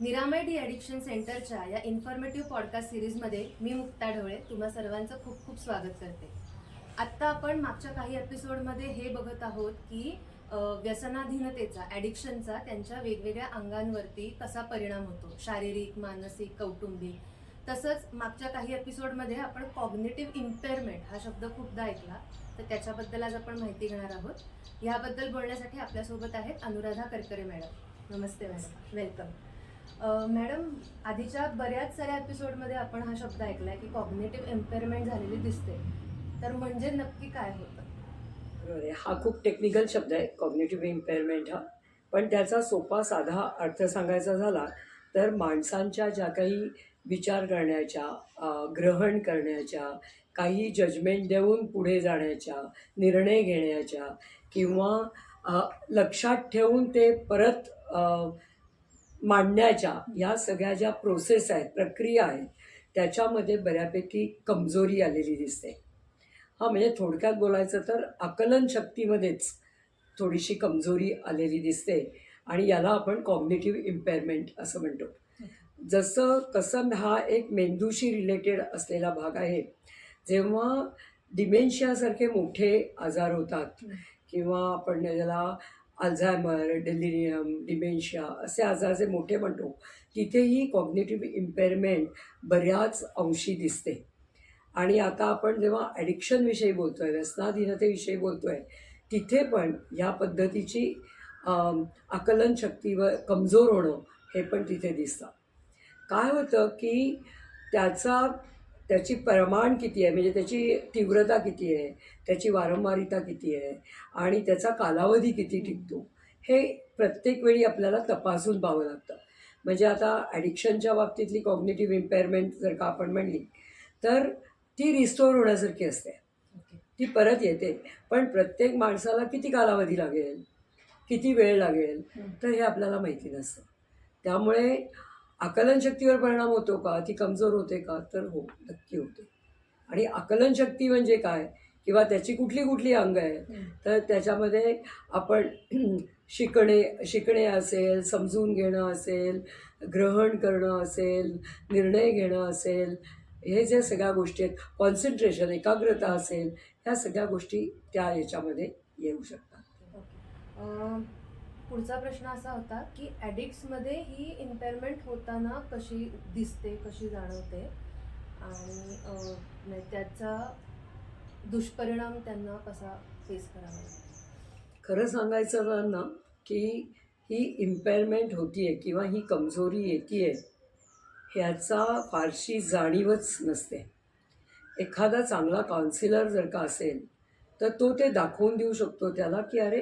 निरामय D addiction सेंटरच्या या इन्फॉर्मेटिव्ह पॉडकास्ट सिरीजमध्ये मी मुक्ता ढवळे तुम्हा सर्वांचं खूप खूप स्वागत करते. आत्ता आपण मागच्या काही एपिसोडमध्ये हे बघत आहोत की व्यसनाधीनतेचा ॲडिक्शनचा त्यांच्या वेगवेगळ्या अंगांवरती कसा परिणाम होतो. शारीरिक मानसिक कौटुंबिक. तसंच मागच्या काही एपिसोडमध्ये आपण कॉग्नेटिव्ह इम्पेअरमेंट हा शब्द खूपदा ऐकला. तर त्याच्याबद्दल आज आपण माहिती घेणार आहोत. ह्याबद्दल बोलण्यासाठी आपल्यासोबत आहेत अनुराधा करकरे मॅडम. नमस्ते मॅडम. वेलकम मॅडम आधीच्या बऱ्याच साऱ्या एपिसोडमध्ये आपण हा शब्द ऐकलाय की कॉग्नेटिव्ह एम्पेअरमेंट झालेली दिसते. तर म्हणजे नक्की काय होतं? बरोबर आहे. हा खूप टेक्निकल शब्द आहे कॉग्नेटिव्ह इम्पेअरमेंट हा. पण त्याचा सोपा साधा अर्थ सांगायचा झाला तर माणसांच्या ज्या काही विचार करण्याच्या ग्रहण करण्याच्या काही जजमेंट देऊन पुढे जाण्याच्या निर्णय घेण्याच्या किंवा लक्षात ठेवून ते परत मांडण्याच्या या सगळ्या ज्या प्रोसेस आहेत प्रक्रिया आहेत त्याच्यामध्ये बऱ्यापैकी कमजोरी आलेली दिसते. हा म्हणजे थोडक्यात बोलायचं तर आकलन शक्तीमध्येच थोडीशी कमजोरी आलेली दिसते आणि याला आपण कॉग्नेटिव्ह इम्पेअरमेंट असं म्हणतो. जसं कसं हा एक मेंदूशी रिलेटेड असलेला भाग आहे. जेव्हा डिमेन्शियासारखे मोठे आजार होतात किंवा आपण ज्याला अल्झायमर डेलिरियम डिमेन्शिया असे आजार जे मोठे म्हणतो. तिथेही कॉग्नेटिव्ह इम्पेअरमेंट बऱ्याच अंशी दिसते. आणि आता आपण जेव्हा ॲडिक्शनविषयी बोलतो आहे व्यसनाधीनतेविषयी बोलतो आहे तिथे पण ह्या पद्धतीची आकलन शक्तीवर कमजोर होणं हे पण तिथे दिसतं. काय होतं की त्याचा त्याची प्रमाण किती आहे? म्हणजे त्याची तीव्रता किती आहे? त्याची वारंवारिता किती आहे? आणि त्याचा कालावधी किती टिकतो? हे प्रत्येक वेळी आपल्याला तपासून पाहावं लागतं. म्हणजे आता ॲडिक्शनच्या बाबतीतली कॉग्नेटिव्ह इम्पेअरमेंट जर का आपण म्हणली तर ती रिस्टोर होण्यासारखी असते. ती परत येते. पण प्रत्येक माणसाला किती कालावधी लागेल? किती वेळ लागेल? तर हे आपल्याला माहिती नसतं. त्यामुळे आकलनशक्तीवर परिणाम होतो का? ती कमजोर होते का? तर हो नक्की होते. आणि आकलनशक्ती म्हणजे काय? किंवा त्याची कुठली कुठली अंग आहे तर त्याच्यामध्ये आपण शिकणे शिकणे असेल समजून घेणं असेल ग्रहण करणं असेल निर्णय घेणं असेल हे जे सगळ्या गोष्टी आहेत कॉन्सन्ट्रेशन एकाग्रता असेल ह्या सगळ्या गोष्टी त्या याच्यामध्ये येऊ शकतात. पुढचा प्रश्न असा होता की ॲडिक्ट्समध्ये ही इम्पेअरमेंट होताना कशी दिसते कशी जाणवते? आणि त्याचा दुष्परिणाम त्यांना कसा फेस करावा? खरं सांगायचं झालं ना की ही इम्पेअरमेंट होती आहे किंवा ही कमजोरी येते आहे ह्याचा फारशी जाणीवच नसते. एखादा चांगला काउन्सिलर जर का असेल तर तो ते दाखवून देऊ शकतो त्याला की अरे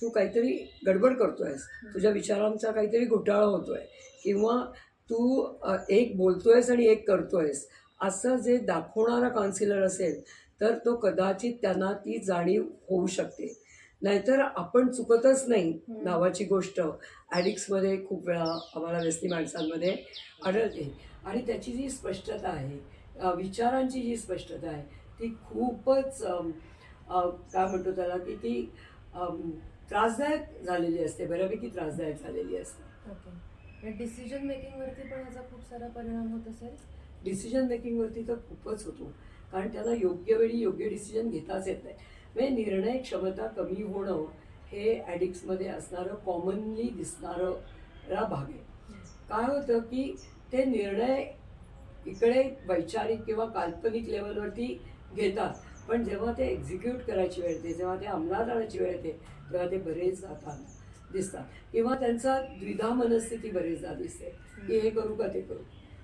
तू काहीतरी गडबड करतो आहेस तुझ्या विचारांचा काहीतरी घोटाळा होतो आहे किंवा तू एक बोलतो आहेस आणि एक करतो आहेस असं जे दाखवणारा काउन्सिलर असेल तर तो कदाचित त्यांना ती जाणीव होऊ शकते. नाहीतर आपण चुकतच नाही नावाची गोष्ट. ॲडिक्समध्ये खूप वेळा आम्हाला व्यस्ती माणसांमध्ये आढळते. आणि त्याची जी स्पष्टता आहे विचारांची जी स्पष्टता आहे ती खूपच काय म्हणतो त्याला की ती त्रासदायक झालेली असते बऱ्यापैकी त्रासदायक झालेली असते. ओके. डिसिजन मेकिंगवरती पण याचा खूप सारा परिणाम होत असेल? डिसिजन मेकिंगवरती तर खूपच होतो. कारण त्यांना योग्य वेळी योग्य डिसिजन घेताच येत नाही. म्हणजे निर्णय क्षमता कमी होणं हे ॲडिक्ट्समध्ये असणारं कॉमनली दिसणारं रा भाग आहे. काय होतं की ते निर्णय इकडे वैचारिक किंवा काल्पनिक लेवलवरती घेतात. पण जेव्हा ते एक्झिक्यूट करायची वेळ येते जेव्हा ते अंमलात आणायची वेळ येते तेव्हा ते बरेच जातात दिसतात. किंवा त्यांचा द्विधा मनस्थिती बरेचदा दिसते की हे करू का ते करू.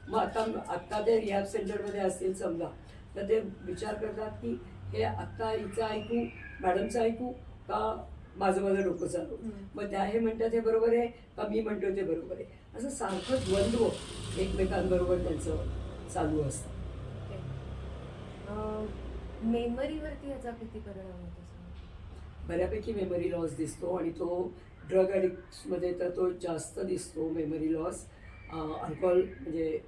मग आता आत्ता ते रिहॅब सेंटरमध्ये असतील समजा तर ते विचार करतात की हे आत्ता हिचं ऐकू मॅडमचं ऐकू का माझं माझं डोकं चालू? मग त्या हे म्हणतात हे बरोबर आहे का मी म्हणतो ते बरोबर आहे? असं सारखं द्वंद्व एकमेकांबरोबर त्यांचं चालू असतं. मेमरीवरती याचा किती परिणाम होतो? बऱ्यापैकी मेमरी लॉस दिसतो आणि तो ड्रग ॲडिक्ट्समध्ये तर तो जास्त दिसतो मेमरी लॉस अल्कोहोल म्हणजे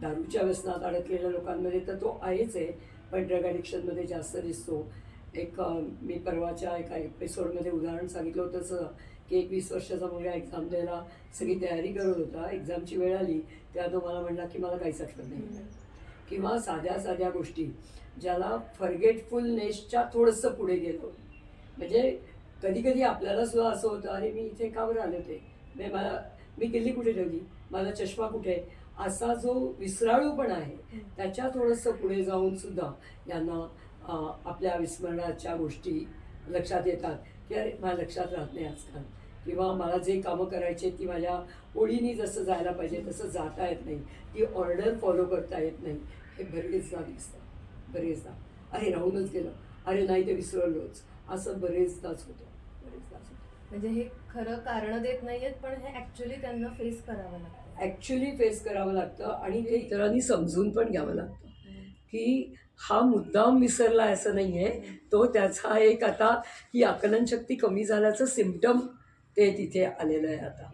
दारूच्या व्यसनात अडकलेल्या लोकांमध्ये तर तो आहेच आहे पण ड्रग ॲडिक्शनमध्ये जास्त दिसतो. एक मी परवाच्या एका एपिसोडमध्ये उदाहरण सांगितलं होतं तसं की एक वीस वर्षाचा मुलगा एक्झाम द्यायला सगळी तयारी करत होता एक्झामची वेळ आली तेव्हा तो मला म्हणला की मला काहीच आठवत नाही. किंवा साध्या साध्या गोष्टी. ज्याला फर्गेटफुलनेसच्या थोडंसं पुढे गेलो. म्हणजे कधी कधी आपल्याला सुद्धा असं होतं अरे मी इथे का बरं आले होते? म्हणजे मला मी किल्ली कुठे ठेवली? माझा चष्मा कुठे? आहे? असा जो विसराळूपणा आहे त्याच्या थोडंसं पुढे जाऊन सुद्धा यांना आपल्या विस्मरणाच्या गोष्टी लक्षात येतात की अरे माझ्या लक्षात राहत नाही आजकाल. किंवा मला जे कामं करायचे ती माझ्या ओळीनी जसं जायला पाहिजे तसं जाता येत नाही. ती ऑर्डर फॉलो करता येत नाही. हे बरेचदा दिसतं. बरेचदा. अरे राहूनच गेलं. अरे नाही ते विसरलोच. असं बरेचदाच होतं. बरेचदाच होतं. म्हणजे हे खरं कारण देत नाहीयेत पण हे ऍक्च्युली त्यांना फेस करावं लागतं. ॲक्च्युली फेस करावं लागतं आणि ते इतरांनी समजून पण घ्यावं लागतं. की हा मुद्दाम विसरला असं नाही आहे तो त्याचा एक आता ही आकलनशक्ती कमी झाल्याचं सिम्पटम ते तिथे आलेलं आहे आता.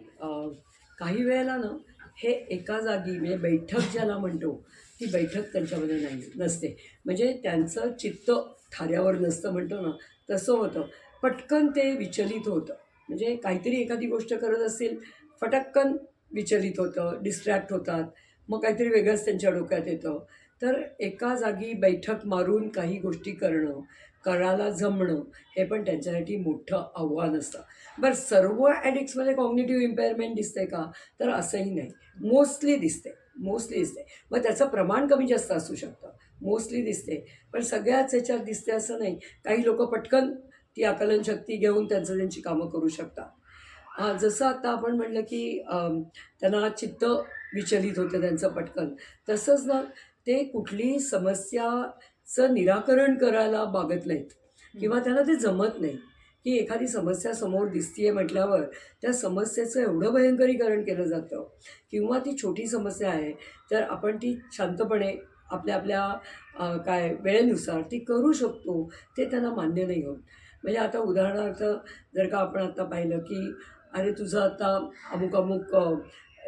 काही वेळेला ना हे एका जागी म्हणजे बैठक ज्याला म्हणतो ती बैठक त्यांच्यामध्ये नाही नसते. म्हणजे त्यांचं चित्त थाऱ्यावर नसतं म्हणतो ना तसं होतं. पटकन ते विचलित होतं. म्हणजे काहीतरी एखादी गोष्ट करत असतील फटक्कन विचलित होतं डिस्ट्रॅक्ट होतात. मग काहीतरी वेगळंच त्यांच्या डोक्यात येतं. तर एका जागी बैठक मारून काही गोष्टी करणं करायला जमणं हे पण त्यांच्यासाठी मोठं आव्हान असतं. बरं सर्व ॲडिक्समध्ये कॉग्नेटिव्ह इम्पेअरमेंट दिसते का? तर असंही नाही. मोस्टली दिसते मोस्टली दिसते. मग त्याचं प्रमाण कमी जास्त असू शकतं. मोस्टली दिसते. पण सगळ्याच ह्याच्यात दिसते असं नाही. काही लोक पटकन ती आकलनशक्ती घेऊन त्यांचं त्यांची कामं करू शकतात. हां जसं आता आपण म्हणलं की त्यांना चित्त विचलित होतं त्यांचं पटकन. तसंच ना ते कुठली समस्याचं निराकरण करायला मागत नाहीत. किंवा त्यांना ते जमत नाही. की एखादी समस्या समोर दिसतीये म्हटल्यावर त्या समस्येचं एवढं भयंकरीकरण केलं जातं. किंवा ती छोटी समस्या आहे तर आपण ती शांतपणे आपल्या आपल्या काय वेळेनुसार ती करू शकतो ते त्यांना मान्य नाही होत. म्हणजे आता उदाहरणार्थ जर का आपण आता पाहिलं की अरे तुझं आता अमुक अमुक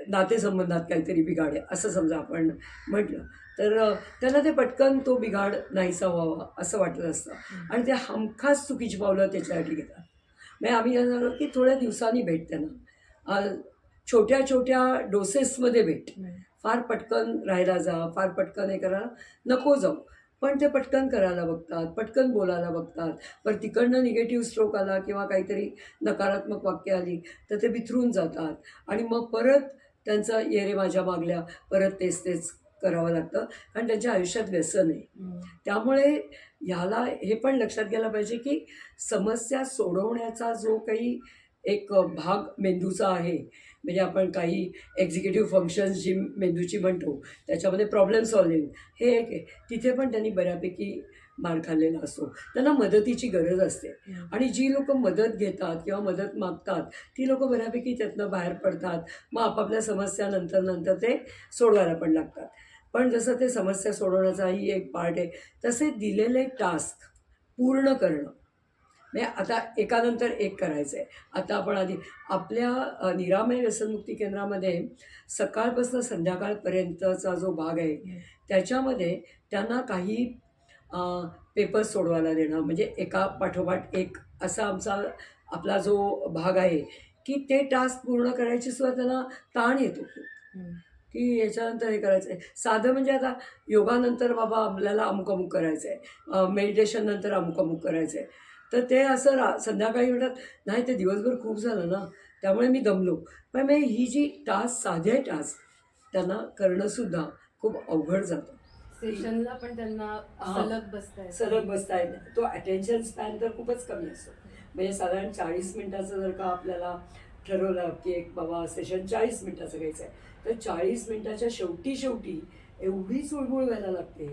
नातेसंबंधात काहीतरी बिघाड आहे असं समजा आपण म्हटलं तर त्यांना ते पटकन तो बिघाड नाहीसा व्हावा असं वाटलं असतं. आणि ते हमखास चुकीची पावलं त्याच्यासाठी घेतात. म्हणजे आम्ही काय की थोड्या दिवसांनी भेट त्यांना. छोट्या छोट्या डोसेसमध्ये भेट. फार पटकन राहायला जा फार पटकन हे करा नको जाऊ. पण ते पटकन करायला बघतात पटकन बोलायला बघतात. पण तिकडनं निगेटिव्ह स्ट्रोक आला किंवा काहीतरी नकारात्मक वाक्य आली तर ते बिथरून जातात. आणि मग परत त्यांचं येरे माझ्या मागल्या परत तेच तेच. करावं लागतं कारण त्यांच्या आयुष्यात व्यसन आहे. त्यामुळे ह्याला हे पण लक्षात घ्यायला पाहिजे की समस्या सोडवण्याचा जो काही एक भाग मेंदूचा आहे म्हणजे आपण काही एक्झिक्युटिव्ह फंक्शन्स जी मेंदूची म्हणतो त्याच्यामध्ये प्रॉब्लेम सॉल्विंग हे एक आहे. तिथे पण त्यांनी बऱ्यापैकी मार खाल्लेला असतो. त्यांना मदतीची गरज असते. आणि जी लोक मदत घेतात किंवा मदत मागतात ती लोक बऱ्यापैकी त्यातनं बाहेर पडतात. मग आपापल्या समस्या नंतर नंतर ते सोडवायला पण लागतात. पण जसं ते समस्या सोडवण्याचाही एक पार्ट आहे तसे दिलेले टास्क पूर्ण करणं. म्हणजे आता एकानंतर एक करायचं आहे आता आपण आधी आपल्या निरामय व्यसनमुक्ती केंद्रामध्ये सकाळपासून संध्याकाळपर्यंतचा जो भाग आहे त्याच्यामध्ये त्यांना काही पेपर्स सोडवायला देणं. म्हणजे एका पाठोपाठ एक असा आमचा आपला जो भाग आहे की ते टास्क पूर्ण करायची सुद्धा त्यांना ताण येतो की याच्यानंतर हे करायचं आहे साधं म्हणजे आता योगानंतर बाबा आपल्याला अमुक अमुक करायचं आहे मेडिटेशन नंतर अमुक अमुक करायचं आहे तर ते असं रा संध्याकाळी म्हणतात नाही ते दिवसभर खूप झालं ना त्यामुळे मी दमलो. पण मग ही जी टास्क साधे टास्क त्यांना करणंसुद्धा खूप अवघड जातं. सेशनला पण त्यांना. सलग बसताय सलग बसता येत. तो अटेन्शन स्पॅन तर खूपच कमी असतो. म्हणजे साधारण चाळीस मिनिटाचं जर का आपल्याला ठरवलं की एक बाबा सेशन चाळीस मिनिटाचं घ्यायचं आहे तर चाळीस मिनिटाच्या शेवटी शेवटी एवढी चुळबुळ व्हायला लागते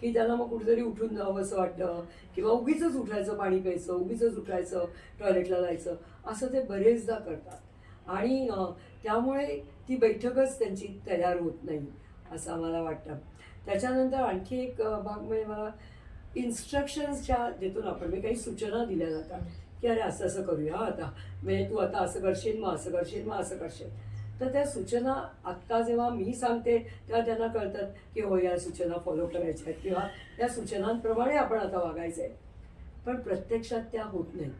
की त्याला मग कुठेतरी उठून जावं असं वाटतं किंवा उगीच उठायचं पाणी प्यायचं उगीच उठायचं टॉयलेटला जायचं असं ते बरेचदा करतात. आणि त्यामुळे ती बैठकच त्यांची तयार होत नाही असं आम्हाला वाटतं. त्याच्यानंतर आणखी एक भाग म्हणजे मला इन्स्ट्रक्शन्स ज्या देतो ना आपण मी काही सूचना दिल्या जातात. की अरे असं असं करूया आता. म्हणजे तू आता असं करशील मग असं करशील मग असं करशील. तर त्या सूचना आत्ता जेव्हा मी सांगते तेव्हा त्यांना कळतात की हो या सूचना फॉलो करायच्या आहेत किंवा त्या सूचनांप्रमाणे आपण आता वागायचं आहे पण प्रत्यक्षात त्या होत नाहीत.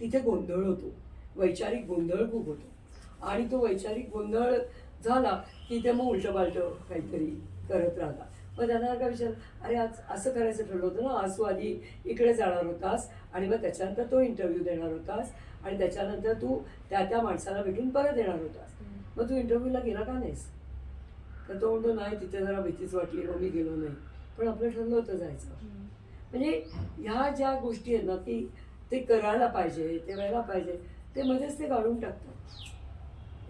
तिथे गोंधळ होतो. वैचारिक गोंधळ खूप होतो. आणि तो वैचारिक गोंधळ झाला की ते मग उलटं बालटं काहीतरी करत राहतात. मग त्यांना काय विचार अरे आज असं करायचं ठरलं होतं ना आज तू आधी इकडे जाणार होतास आणि मग त्याच्यानंतर तो इंटरव्ह्यू देणार होतास आणि त्याच्यानंतर तू त्या त्या माणसाला भेटून परत येणार होतास. मग तू इंटरव्ह्यूला गेला का नाहीस? तर तो म्हणतो नाही तिथे जरा भीतीच वाटली मग मी गेलो नाही. पण आपलं ठरलं होतं जायचं. म्हणजे ह्या ज्या गोष्टी आहेत ना की ते करायला पाहिजे ते व्हायला पाहिजे ते मध्येच ते काढून टाकतात.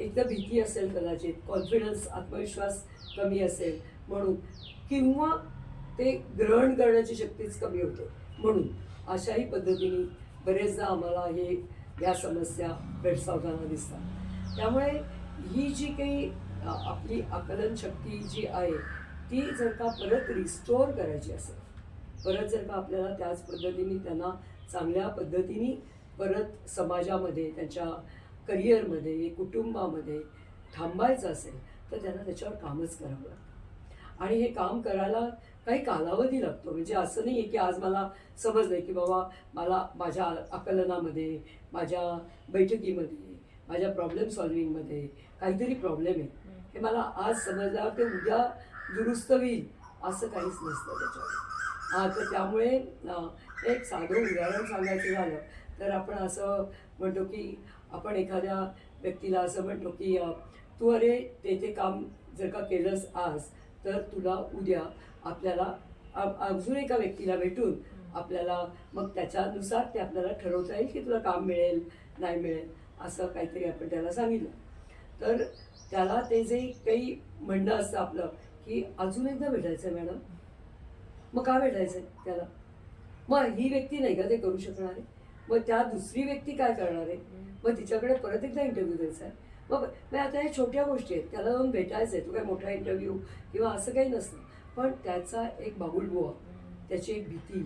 एकदा भीती असेल कदाचित कॉन्फिडन्स आत्मविश्वास कमी असेल म्हणून किंवा ते ग्रहण करण्याची शक्तीच कमी होते म्हणून अशाही पद्धतीने बरेचदा आम्हाला हे या समस्या भेडसावताना दिसतात. त्यामुळे ही जी काही आपली आकलन शक्ती जी आहे ती जर का परत रिस्टोअर करायची असेल परत जर का आपल्याला त्याच पद्धतीने त्यांना चांगल्या पद्धतीने परत समाजामध्ये त्यांच्या करिअरमध्ये कुटुंबामध्ये थांबायचं असेल तर त्यांना त्याच्यावर कामच करावं लागतं. आणि हे काम करायला काही कालावधी लागतो. म्हणजे असं नाही आहे की आज मला समजलं की बाबा मला माझ्या आकलनामध्ये माझ्या बैठकीमध्ये माझ्या प्रॉब्लेम सॉल्विंगमध्ये काहीतरी प्रॉब्लेम आहे. हे मला आज समजल्यावर ते उद्या दुरुस्त होईल असं काहीच नसतं त्याच्यावर हा तर त्यामुळे एक साधं उदाहरण सांगायचं झालं तर आपण असं म्हणतो की आपण एखाद्या व्यक्तीला असं म्हणतो की तू अरे ते ते काम जर का केलंस आज तर तुला उद्या आपल्याला अजून एका व्यक्तीला भेटून आपल्याला मग त्याच्यानुसार ते आपल्याला ठरवता येईल की तुला काम मिळेल नाही मिळेल. असं काहीतरी आपण त्याला सांगितलं. तर त्याला ते जे काही म्हणणं असतं आपलं की अजून एकदा भेटायचं मॅडम. मग का भेटायचं त्याला? मग ही व्यक्ती नाही का ते करू शकणार? आहे मग त्या दुसरी व्यक्ती काय करणार? आहे मग तिच्याकडे परत एकदा इंटरव्ह्यू द्यायचा आहे. मग मग आता ह्या छोट्या गोष्टी आहेत. त्याला जाऊन भेटायचं आहे तो काय मोठा इंटरव्ह्यू किंवा असं काही नसतं. पण त्याचा एक बाबुलबुवा त्याची एक भीती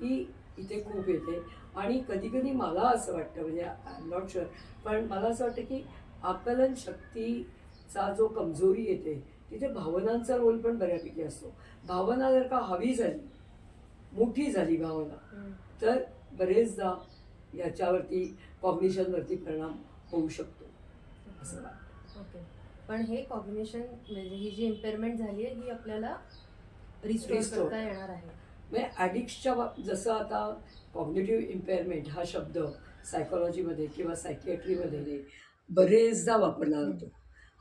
ही इथे खूप येते. आणि कधी कधी मला असं वाटतं म्हणजे आय एम नॉट शुअर पण मला असं वाटतं की आकलन शक्तीचा जो कमजोरी येते तिथे भावनांचा रोल पण बऱ्यापैकी असतो. भावना जर का हवी झाली मोठी झाली भावना तर बरेचदा याच्यावरती कॉग्निशनवरती परिणाम होऊ शकतो. असं वाटतं. ओके. पण हे कॉग्निशन म्हणजे ही जी इम्पेअरमेंट झाली आहे ही आपल्याला रिस्टोर. करता येणार आहे. म्हणजे ॲडिक्टच्या बाब जसं आता कॉग्नेटिव्ह इम्पेअरमेंट हा शब्द सायकोलॉजीमध्ये किंवा सायकियाट्रीमध्ये बरेचदा वापरला जातो.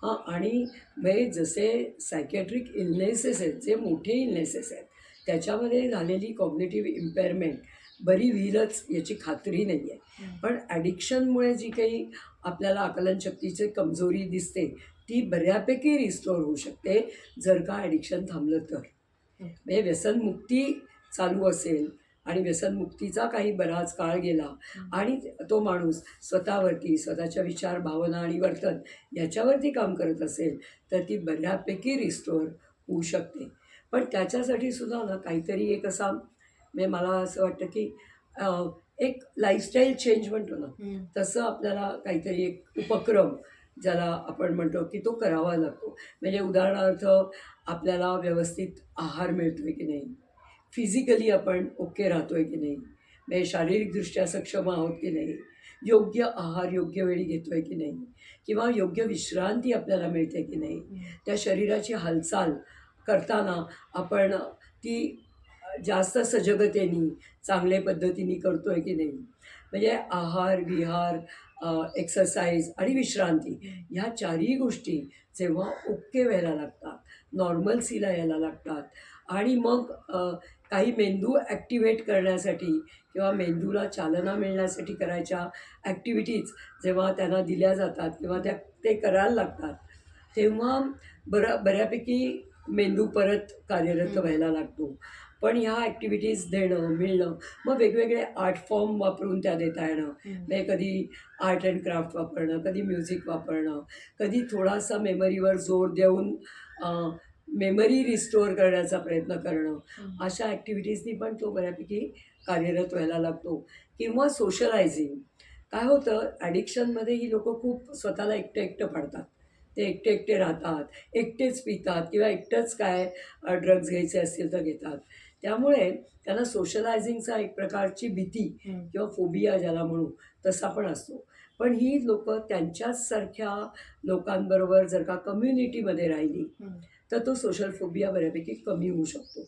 हां आणि म्हणजे जसे सायकियाट्रिक इलनेसेस आहेत जे मोठे इलनेसेस आहेत त्याच्यामध्ये झालेली कॉग्नेटिव्ह इम्पेअरमेंट बरी होईलच याची खात्री नाही आहे. पण ॲडिक्शनमुळे जी काही आपल्याला आकलनशक्तीची कमजोरी दिसते ती बऱ्यापैकी रिस्टोर होऊ शकते जर का ॲडिक्शन थांबलं तर. म्हणजे व्यसनमुक्ती चालू असेल आणि व्यसनमुक्तीचा काही बराच काळ गेला. आणि तो माणूस स्वतःवरती स्वतःच्या विचार भावना आणि वर्तन याच्यावरती काम करत असेल तर ती बऱ्यापैकी रिस्टोअर होऊ शकते. पण त्याच्यासाठी सुद्धा ना काहीतरी एक असा म्हणजे मला असं वाटतं की एक लाईफस्टाईल चेंज म्हणतो ना तसं आपल्याला काहीतरी एक उपक्रम ज्याला आपण म्हणतो की तो करावा लागतो. म्हणजे उदाहरणार्थ आपल्याला व्यवस्थित आहार मिळतो आहे की नाही? फिजिकली आपण ओके राहतो आहे की नाही? म्हणजे शारीरिकदृष्ट्या सक्षम आहोत की नाही? योग्य आहार योग्य वेळी घेतो आहे की नाही? किंवा योग्य विश्रांती आपल्याला मिळते की नाही? त्या शरीराची हालचाल करताना आपण ती जास्त सजगतेने चांगल्या पद्धतीने करतो आहे की नाही? म्हणजे आहार विहार एक्सरसाइज आणि विश्रांती ह्या चारही गोष्टी जेव्हा ओके व्हायला लागतात नॉर्मलसीला यायला लागतात आणि मग काही मेंदू ॲक्टिवेट करण्यासाठी किंवा मेंदूला चालना मिळण्यासाठी करायच्या ॲक्टिव्हिटीज जेव्हा त्यांना दिल्या जातात किंवा त्या ते करायला लागतात तेव्हा बरं बऱ्यापैकी मेंदू परत कार्यरत. व्हायला लागतो. पण ह्या ॲक्टिव्हिटीज देणं मिळणं मग वेगवेगळे आर्ट फॉर्म वापरून त्या देता येणं. म्हणजे कधी आर्ट अँड क्राफ्ट वापरणं कधी म्युझिक वापरणं कधी थोडासा मेमरीवर जोर देऊन मेमरी रिस्टोअर करण्याचा प्रयत्न करणं अशा ॲक्टिव्हिटीजनी पण तो बऱ्यापैकी कार्यरत व्हायला लागतो. किंवा सोशलायझिंग. काय होतं ॲडिक्शनमध्ये ही लोकं खूप स्वतःला एकटं एकटं पाडतात. ते एकटे एकटे राहतात एकटेच पितात किंवा एकटंच काय ड्रग्ज घ्यायचे असतील तर घेतात. त्यामुळे त्यांना सोशलायझिंगचा एक प्रकारची भीती किंवा फोबिया ज्याला म्हणू तसा पण असतो. पण ही लोक त्यांच्याचसारख्या लोकांबरोबर जर का कम्युनिटीमध्ये राहिली तर तो सोशल फोबिया बऱ्यापैकी कमी होऊ शकतो.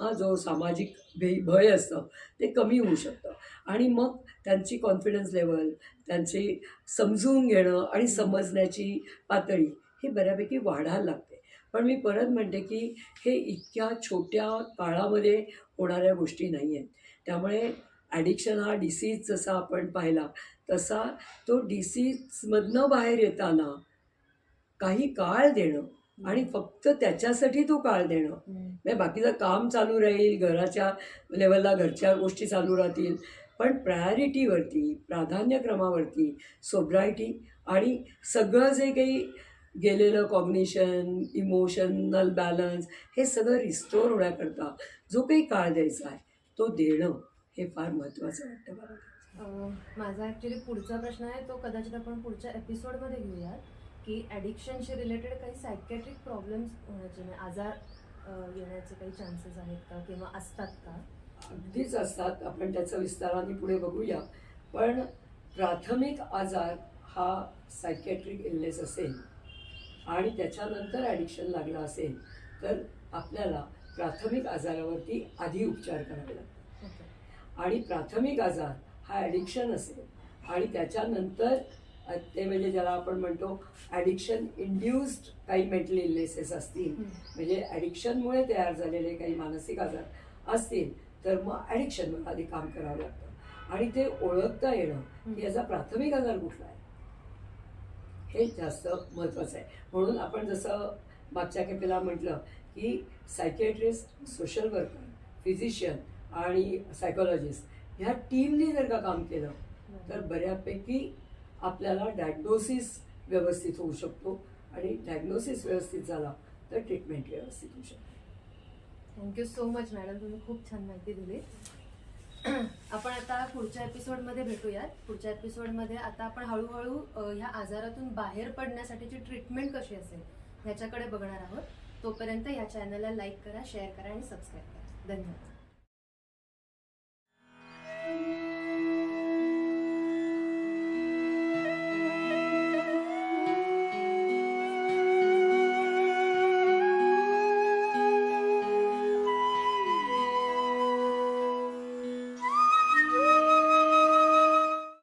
हा जो सामाजिक भे भय असतं ते कमी होऊ शकतं. आणि मग त्यांची कॉन्फिडन्स लेवल त्यांची समजून घेणं आणि समजण्याची पातळी ही बऱ्यापैकी वाढायला लागते. पण मी परत म्हणते की हे इतक्या छोट्या काळामध्ये होणाऱ्या गोष्टी नाही आहेत त्यामुळे ॲडिक्शन हा डिसीज जसा आपण पाहिला तसा तो डिसीजमधनं बाहेर येताना काही काळ देणं आणि फक्त त्याच्यासाठी तो काळ देणं. म्हणजे बाकीचं काम चालू राहील घराच्या लेवलला घरच्या गोष्टी चालू राहतील. पण प्रायोरिटीवरती प्राधान्यक्रमावरती सोब्रायटी आणि सगळं जे काही गेलेलं कॉग्निशन इमोशनल बॅलन्स हे सगळं रिस्टोर होण्याकरता जो काही काळ द्यायचा आहे तो देणं हे फार महत्त्वाचं वाटतं मला. माझा ॲक्च्युली पुढचा प्रश्न आहे तो कदाचित आपण पुढच्या एपिसोडमध्ये घेऊयात. की ॲडिक्शनशी रिलेटेड काही सायकॅट्रिक प्रॉब्लेम्स होण्याचे म्हणजे आजार येण्याचे काही चान्सेस आहेत का किंवा असतात का? अगदीच असतात. आपण त्याचं विस्ताराने पुढे बघूया. पण प्राथमिक आजार हा सायकॅट्रिक इलनेस असेल आणि त्याच्यानंतर ॲडिक्शन लागलं असेल तर आपल्याला प्राथमिक आजारावरती आधी उपचार करावे लागतात. आणि प्राथमिक आजार हा ॲडिक्शन असेल आणि त्याच्यानंतर ते म्हणजे ज्याला आपण म्हणतो ॲडिक्शन इंड्युस्ड काही मेंटल इलनेसेस असतील. म्हणजे ॲडिक्शनमुळे तयार झालेले काही मानसिक आजार असतील तर मग ॲडिक्शनवर आधी काम करावं लागतं. आणि ते ओळखता येणं की याचा प्राथमिक आजार कुठला आहे? हे जास्त महत्त्वाचं आहे. म्हणून आपण जसं मागच्या खेपेला म्हटलं की सायकॅट्रिस्ट सोशल वर्कर फिजिशियन आणि सायकोलॉजिस्ट ह्या टीमने जर का काम केलं तर बऱ्यापैकी आपल्याला डायग्नोसिस व्यवस्थित होऊ शकतो आणि डायग्नोसिस व्यवस्थित झाला तर ट्रीटमेंट व्यवस्थित होऊ शकते. थँक्यू सो मच मॅडम तुम्ही खूप छान माहिती दिली. आपण आता पुढच्या एपिसोडमध्ये भेटूयात. पुढच्या एपिसोडमध्ये आता आपण हळूहळू ह्या आजारातून बाहेर पडण्यासाठीची ट्रीटमेंट कशी असेल ह्याच्याकडे बघणार आहोत. तोपर्यंत या चॅनलला लाईक करा शेअर करा आणि सबस्क्राईब करा. धन्यवाद.